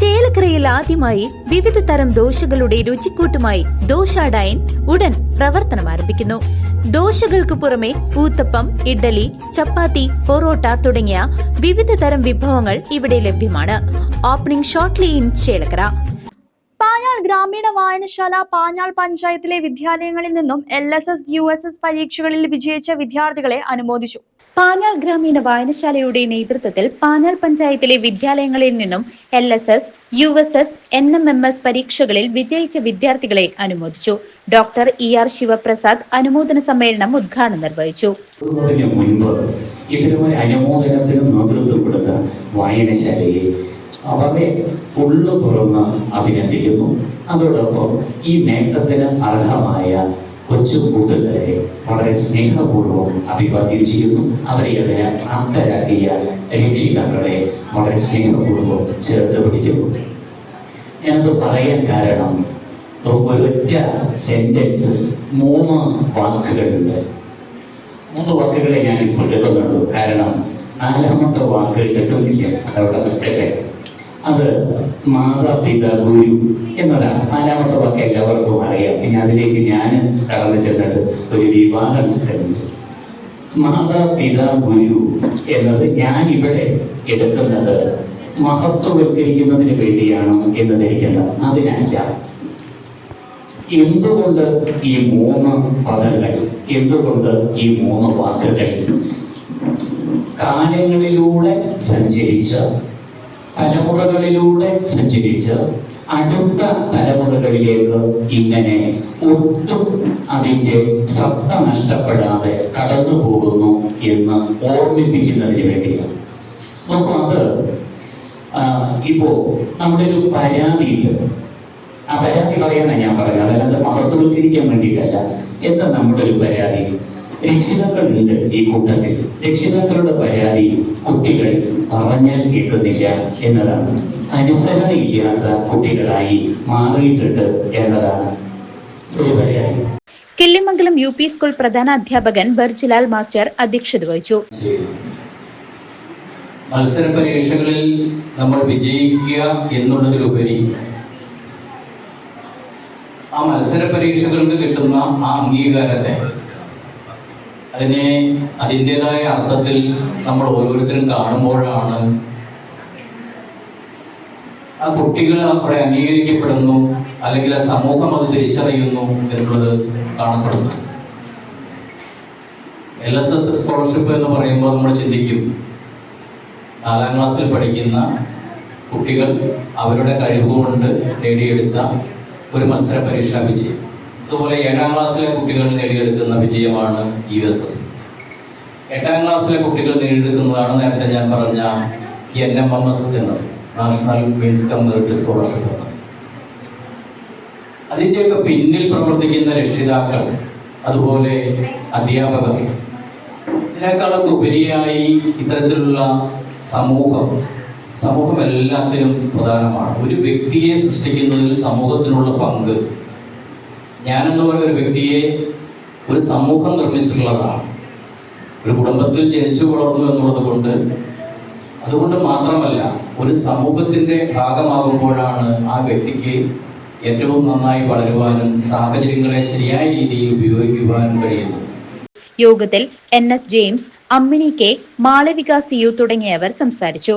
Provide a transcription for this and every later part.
ചേലക്കരയിൽ ആദ്യമായി വിവിധ തരം ദോശകളുടെ രുചിക്കൂട്ടുമായി ദോശ ഡൈൻ ഉടൻ പ്രവർത്തനം ആരംഭിക്കുന്നു. ദോശകൾക്ക് പുറമെ ഊത്തപ്പം ഇഡ്ഡലി ചപ്പാത്തി പൊറോട്ട തുടങ്ങിയ വിവിധ തരം വിഭവങ്ങൾ ഇവിടെ ലഭ്യമാണ്. Opening shortly in Chelakkara. Panjal ഗ്രാമീണ വായനശാല പാഞ്ഞാൾ പഞ്ചായത്തിലെ വിദ്യാലയങ്ങളിൽ നിന്നും L S S U S S പരീക്ഷകളിൽ വിജയിച്ച വിദ്യാർത്ഥികളെ അനുമോദിച്ചു. പാഞ്ഞാൾ ഗ്രാമീണ വായനശാലയുടെ നേതൃത്വത്തിൽ പാഞ്ഞാൾ പഞ്ചായത്തിലെ വിദ്യാലയങ്ങളിൽ നിന്നും L S S U S S N M M S പരീക്ഷകളിൽ വിജയിച്ച വിദ്യാർത്ഥികളെ അനുമോദിച്ചു. ഡോക്ടർ ഇ ആർ ശിവപ്രസാദ് അനുമോദന സമ്മേളനം ഉദ്ഘാടനം നിർവഹിച്ചു. ഇത്തരമൊരു അനുമോദനത്തിന് തുറന്ന് അഭിനന്ദിക്കുന്നു. അതോടൊപ്പം ഈ നേട്ടത്തിന് അർഹമായ കൊച്ചു കൂട്ടുകാരെ വളരെ സ്നേഹപൂർവം അഭിവാദ്യം ചെയ്യുന്നു. അവരെ അതിന് പ്രാപ്തരാക്കിയ രക്ഷിതാക്കളെ വളരെ സ്നേഹപൂർവം ചേർത്ത് പിടിക്കുന്നു ഞാനത് പറയാൻ കാരണം? ഒരൊറ്റ സെന്റൻസ് മൂന്ന് വാക്കുകളുണ്ട്. മൂന്ന് വാക്കുകളെ ഞാൻ ഇപ്പോൾ എടുക്കുന്നുള്ളൂ. കാരണം നാലാമത്തെ വാക്ക് കിട്ടുന്നില്ല അതവിടെ നിൽക്കട്ടെ അത് മാതാപിതാ ഗുരു എന്നുള്ള നാലാമത്തെ വാക്ക് എല്ലാവർക്കും അറിയാം. ഇനി അതിലേക്ക് ഞാൻ കടന്നു ചെന്നിട്ട് ഒരു വിവാദം കഴിഞ്ഞു മാതാപിതാ ഗുരു എന്നത് ഞാൻ ഇവിടെ എടുക്കുന്നത് മഹത്വവൽക്കരിക്കുന്നതിന് വേണ്ടിയാണ് എന്ന് ധരിക്കേണ്ട അതിനല്ല. എന്തുകൊണ്ട് ഈ മൂന്ന് പദങ്ങൾ എന്തുകൊണ്ട് ഈ മൂന്ന് വാക്കുകൾ കാലങ്ങളിലൂടെ സഞ്ചരിച്ച തലമുറകളിലൂടെ സഞ്ചരിച്ച് അടുത്ത തലമുറകളിലേക്ക് ഇങ്ങനെ ഒട്ടും അതിന്റെ സത്ത നഷ്ടപ്പെടാതെ കടന്നു പോകുന്നു എന്ന് ഓർമ്മിപ്പിക്കുന്നതിന് വേണ്ടിയാണ്. നോക്കൂ അത് ഇപ്പോ നമ്മുടെ ഒരു പരാതിയുണ്ട്. ആ പരാതി പറയാനാണ് ഞാൻ പറഞ്ഞത്. അതല്ലാതെ മഹത്വവൽക്കരിക്കാൻ വേണ്ടിയിട്ടല്ല. എന്താ നമ്മുടെ ഒരു പരാതി? രക്ഷിതാക്കളുണ്ട് ഈ കൂട്ടത്തിൽ. രക്ഷിതാക്കളുടെ പരാതി കുട്ടികൾ പറഞ്ഞാൽ കേൾക്കുന്നില്ല എന്നതാണ്. അനുസരണയില്ലാത്ത കുട്ടികളായി മാറിയിട്ടുണ്ട് എന്നതാണ്. ഒരു പരാതി കിള്ളിമംഗലം യു പി സ്കൂൾ പ്രധാന അധ്യാപകൻ ബർജിലാൽ മാസ്റ്റർ അധ്യക്ഷത വഹിച്ചു. മത്സര പരീക്ഷകളിൽ നമ്മൾ വിജയിക്കുക എന്നുള്ളതിലുപരി ആ മത്സര പരീക്ഷകൾക്ക് കിട്ടുന്ന ആ അംഗീകാരത്തെ അതിനെ അതിന്റെതായ അർത്ഥത്തിൽ നമ്മൾ ഓരോരുത്തരും കാണുമ്പോഴാണ് ആ കുട്ടികൾ അവിടെ അംഗീകരിക്കപ്പെടുന്നു അല്ലെങ്കിൽ ആ സമൂഹം അത് തിരിച്ചറിയുന്നു എന്നുള്ളത് കാണപ്പെടുന്നു. എൽ എസ് എസ് സ്കോളർഷിപ്പ് എന്ന് പറയുമ്പോൾ നമ്മൾ ചിന്തിക്കും നാലാം ക്ലാസ്സിൽ പഠിക്കുന്ന കുട്ടികൾ അവരുടെ കഴിവുകൊണ്ട് നേടിയെടുത്ത ഒരു മത്സര പരീക്ഷ വിജയം. അതുപോലെ ഏഴാം ക്ലാസ്സിലെ കുട്ടികൾ നേടിയെടുക്കുന്ന വിജയമാണ് യു എസ് എസ് എട്ടാം ക്ലാസ്സിലെ കുട്ടികൾ നേടിയെടുക്കുന്നതാണ് നേരത്തെ ഞാൻ പറഞ്ഞ എൻ എം എം എസ് എന്നത് നാഷണൽ മീൻസ് കമ്മ്യൂണിറ്റി സ്കോളർഷിപ്പ് എന്നത്. അതിന്റെയൊക്കെ പിന്നിൽ പ്രവർത്തിക്കുന്ന രക്ഷിതാക്കൾ അതുപോലെ അധ്യാപകർ. ഇതിനേക്കാളൊക്കെ ഉപരിയായി ഇത്തരത്തിലുള്ള സമൂഹം സമൂഹം എല്ലാത്തിനും പ്രധാനമാണ്. ഒരു വ്യക്തിയെ സൃഷ്ടിക്കുന്നതിൽ സമൂഹത്തിനുള്ള പങ്ക് ഞാനെന്ന് പറയുന്ന ഒരു വ്യക്തിയെ ഒരു സമൂഹം നിർമ്മിച്ചിട്ടുള്ളതാണ്. ഒരു കുടുംബത്തിൽ ജനിച്ചു വളർന്നു എന്നുള്ളത് കൊണ്ട് അതുകൊണ്ട് മാത്രമല്ല ഒരു സമൂഹത്തിന്റെ ഭാഗമാകുമ്പോഴാണ് ആ വ്യക്തിക്ക് ഏറ്റവും നന്നായി വളരുവാനും സാഹചര്യങ്ങളെ ശരിയായ രീതിയിൽ ഉപയോഗിക്കുവാനും കഴിയുന്നത്. യോഗത്തിൽ N S James Ammini K Malavika C U തുടങ്ങിയവർ സംസാരിച്ചു.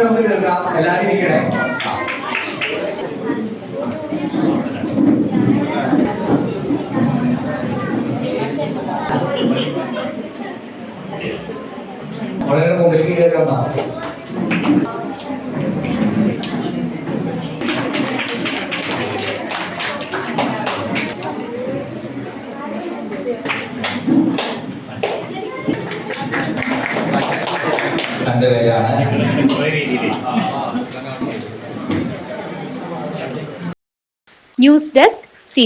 നമുക്ക് തീർക്കാം എല്ലാവരും ഇരിക്കണേ ആ. വളരെ മുകളിലേക്ക് കയറി വന്നാ രണ്ടുപേരാണ് ന്യൂസ് ഡെസ്ക് സി